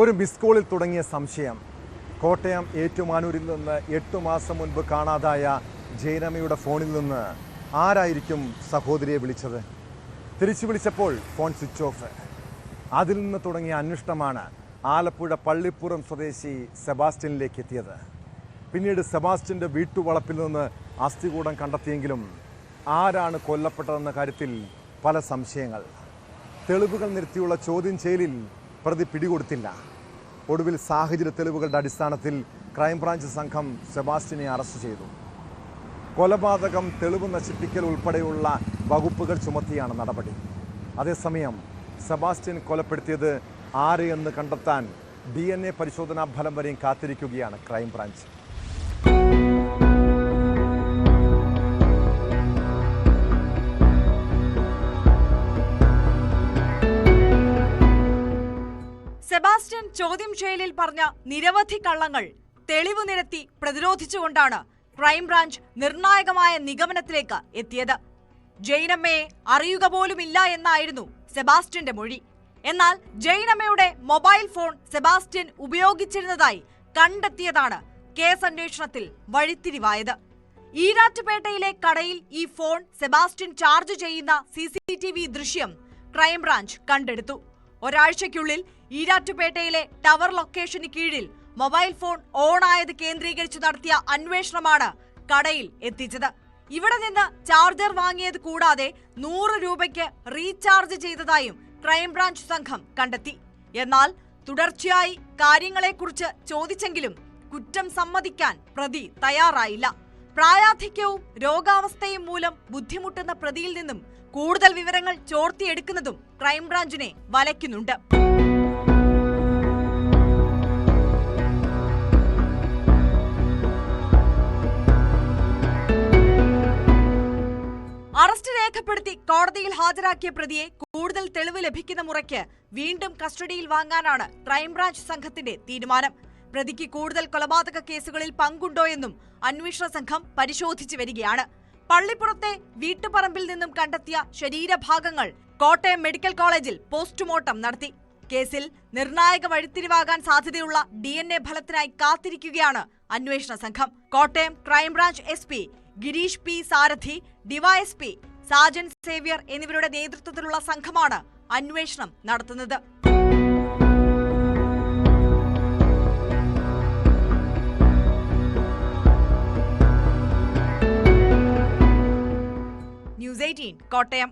ഒരു മിസ് കോളിൽ തുടങ്ങിയ സംശയം. കോട്ടയം ഏറ്റുമാനൂരിൽ നിന്ന് എട്ടു മാസം മുൻപ് കാണാതായ ജയനമ്മയുടെ ഫോണിൽ നിന്ന് ആരായിരിക്കും സഹോദരിയെ വിളിച്ചത്? തിരിച്ചു വിളിച്ചപ്പോൾ ഫോൺ സ്വിച്ച് ഓഫ്. അതിൽ നിന്ന് തുടങ്ങിയ അന്വേഷണമാണ് ആലപ്പുഴ പള്ളിപ്പുറം സ്വദേശി സെബാസ്റ്റ്യനിലേക്ക് എത്തിയത്. പിന്നീട് സെബാസ്റ്റ്യന്റെ വീട്ടുവളപ്പിൽ നിന്ന് അസ്ഥികൂടം കണ്ടെത്തിയെങ്കിലും ആരാണ് കൊല്ലപ്പെട്ടതെന്ന കാര്യത്തിൽ പല സംശയങ്ങൾ. തെളിവുകൾ നിരത്തിയുള്ള ചോദ്യം ചെയ്യലിൽ പ്രതി പിടികൊടുത്തില്ല. ഒടുവിൽ സാഹചര്യ തെളിവുകളുടെ അടിസ്ഥാനത്തിൽ ക്രൈംബ്രാഞ്ച് സംഘം സെബാസ്റ്റിനെ അറസ്റ്റ് ചെയ്തു. കൊലപാതകം തെളിവ് നശിപ്പിക്കൽ ഉൾപ്പെടെയുള്ള വകുപ്പുകൾ ചുമത്തിയാണ് നടപടി. അതേസമയം സെബാസ്റ്റ്യൻ കൊലപ്പെടുത്തിയത് ആര് എന്ന് കണ്ടെത്താൻ ഡി എൻ എ പരിശോധനാ ഫലം വരെയും കാത്തിരിക്കുകയാണ് ക്രൈംബ്രാഞ്ച്. സെബാസ്റ്റ്യൻ ചോദ്യം ചെയ്യലിൽ പറഞ്ഞ നിരവധി കള്ളങ്ങൾ തെളിവ് നിരത്തി പ്രതിരോധിച്ചുകൊണ്ടാണ് ക്രൈംബ്രാഞ്ച് നിർണായകമായ നിഗമനത്തിലേക്ക് എത്തിയത്. ജൈനമ്മയെ അറിയുക പോലുമില്ല എന്നായിരുന്നു സെബാസ്റ്റ്യന്റെ മൊഴി. എന്നാൽ ജൈനമ്മയുടെ മൊബൈൽ ഫോൺ സെബാസ്റ്റ്യൻ ഉപയോഗിച്ചിരുന്നതായി കണ്ടെത്തിയതാണ് കേസ് അന്വേഷണത്തിൽ വഴിത്തിരിവായത്. ഈരാറ്റുപേട്ടയിലെ കടയിൽ ഈ ഫോൺ സെബാസ്റ്റ്യൻ ചാർജ് ചെയ്യുന്ന സി ദൃശ്യം ക്രൈംബ്രാഞ്ച് കണ്ടെടുത്തു. ഒരാഴ്ചയ്ക്കുള്ളിൽ ഈരാറ്റുപേട്ടയിലെ ടവർ ലൊക്കേഷന് കീഴിൽ മൊബൈൽ ഫോൺ ഓണായത് കേന്ദ്രീകരിച്ച് നടത്തിയ അന്വേഷണമാണ് കടയിൽ എത്തിച്ചത്. ഇവിടെ നിന്ന് ചാർജർ വാങ്ങിയത് കൂടാതെ നൂറ് രൂപയ്ക്ക് റീചാർജ് ചെയ്തതായും ക്രൈംബ്രാഞ്ച് സംഘം കണ്ടെത്തി. എന്നാൽ തുടർച്ചയായി കാര്യങ്ങളെക്കുറിച്ച് ചോദിച്ചെങ്കിലും കുറ്റം സമ്മതിക്കാൻ പ്രതി തയ്യാറായില്ല. പ്രായാധിക്യവും രോഗാവസ്ഥയും മൂലം ബുദ്ധിമുട്ടുന്ന പ്രതിയിൽ നിന്നും കൂടുതൽ വിവരങ്ങൾ ചോർത്തിയെടുക്കുന്നതും ക്രൈംബ്രാഞ്ചിനെ വലയ്ക്കുന്നുണ്ട്. രേഖപ്പെടുത്തി കോടതിയിൽ ഹാജരാക്കിയ പ്രതിയെ കൂടുതൽ തെളിവ് ലഭിക്കുന്ന മുറയ്ക്ക് വീണ്ടും കസ്റ്റഡിയിൽ വാങ്ങാനാണ് ക്രൈംബ്രാഞ്ച് സംഘത്തിന്റെ തീരുമാനം. പ്രതിക്ക് കൂടുതൽ കൊലപാതക കേസുകളിൽ പങ്കുണ്ടോയെന്നും അന്വേഷണ സംഘം പരിശോധിച്ചു വരികയാണ്. പള്ളിപ്പുറത്തെ വീട്ടുപറമ്പിൽ നിന്നും കണ്ടെത്തിയ ശരീരഭാഗങ്ങൾ കോട്ടയം മെഡിക്കൽ കോളേജിൽ പോസ്റ്റ്മോർട്ടം നടത്തി. കേസിൽ നിർണായക വഴിത്തിരിവാകാൻ സാധ്യതയുള്ള ഡി എൻ എ ഫലത്തിനായി കാത്തിരിക്കുകയാണ് അന്വേഷണ സംഘം. Kottayam crime branch S P Girish P Sarathi DYSP Sajan Xavier എന്നിവരുടെ നേതൃത്വത്തിലുള്ള സംഘമാണ് അന്വേഷണം നടത്തുന്നത്. News eighteen Kottayam.